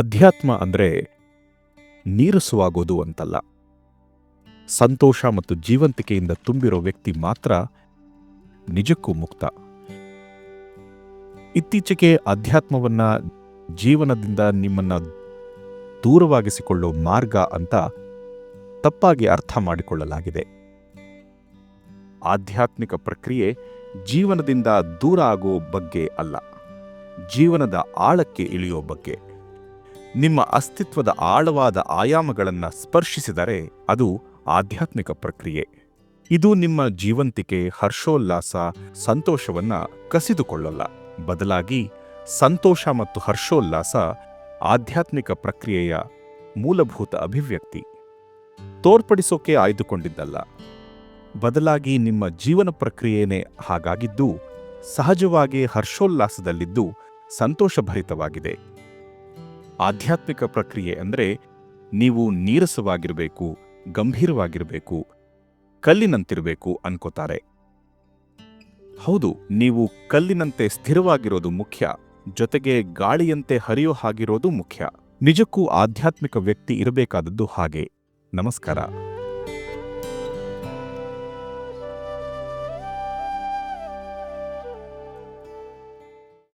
ಅಧ್ಯಾತ್ಮ ಅಂದರೆ ನೀರಸವಾಗೋದು ಅಂತಲ್ಲ. ಸಂತೋಷ ಮತ್ತು ಜೀವಂತಿಕೆಯಿಂದ ತುಂಬಿರೋ ವ್ಯಕ್ತಿ ಮಾತ್ರ ನಿಜಕ್ಕೂ ಮುಕ್ತ. ಇತ್ತೀಚೆಗೆ ಅಧ್ಯಾತ್ಮವನ್ನು ಜೀವನದಿಂದ ನಿಮ್ಮನ್ನು ದೂರವಾಗಿಸಿಕೊಳ್ಳೋ ಮಾರ್ಗ ಅಂತ ತಪ್ಪಾಗಿ ಅರ್ಥ ಮಾಡಿಕೊಳ್ಳಲಾಗಿದೆ. ಆಧ್ಯಾತ್ಮಿಕ ಪ್ರಕ್ರಿಯೆ ಜೀವನದಿಂದ ದೂರ ಆಗೋ ಬಗ್ಗೆ ಅಲ್ಲ. ಜೀವನದ ಆಳಕ್ಕೆ ಇಳಿಯೋ ಬಗ್ಗೆ. ನಿಮ್ಮ ಅಸ್ತಿತ್ವದ ಆಳವಾದ ಆಯಾಮಗಳನ್ನು ಸ್ಪರ್ಶಿಸಿದರೆ ಅದು ಆಧ್ಯಾತ್ಮಿಕ ಪ್ರಕ್ರಿಯೆ. ಇದು ನಿಮ್ಮ ಜೀವಂತಿಕೆ, ಹರ್ಷೋಲ್ಲಾಸ, ಸಂತೋಷವನ್ನ ಕಸಿದುಕೊಳ್ಳಲ್ಲ. ಬದಲಾಗಿ ಸಂತೋಷ ಮತ್ತು ಹರ್ಷೋಲ್ಲಾಸ ಆಧ್ಯಾತ್ಮಿಕ ಪ್ರಕ್ರಿಯೆಯ ಮೂಲಭೂತ ಅಭಿವ್ಯಕ್ತಿ. ತೋರ್ಪಡಿಸೋಕೆ ಆಯ್ದುಕೊಂಡಿದ್ದಲ್ಲ. ಬದಲಾಗಿ ನಿಮ್ಮ ಜೀವನ ಪ್ರಕ್ರಿಯೆನೇ ಹಾಗಾಗಿದ್ದು, ಸಹಜವಾಗಿ ಹರ್ಷೋಲ್ಲಾಸದಲ್ಲಿದ್ದು ಸಂತೋಷಭರಿತವಾಗಿದೆ. ಆಧ್ಯಾತ್ಮಿಕ ಪ್ರಕ್ರಿಯೆ ಅಂದರೆ ನೀವು ನೀರಸವಾಗಿರಬೇಕು, ಗಂಭೀರವಾಗಿರಬೇಕು, ಕಲ್ಲಿನಂತಿರಬೇಕು ಅನ್ಕೋತಾರೆ. ಹೌದು, ನೀವು ಕಲ್ಲಿನಂತೆ ಸ್ಥಿರವಾಗಿರೋದು ಮುಖ್ಯ, ಜೊತೆಗೆ ಗಾಳಿಯಂತೆ ಹರಿಯೋ ಹಾಗಿರೋದು ಮುಖ್ಯ. ನಿಜಕ್ಕೂ ಆಧ್ಯಾತ್ಮಿಕ ವ್ಯಕ್ತಿ ಇರಬೇಕಾದದ್ದು ಹಾಗೆ. ನಮಸ್ಕಾರ.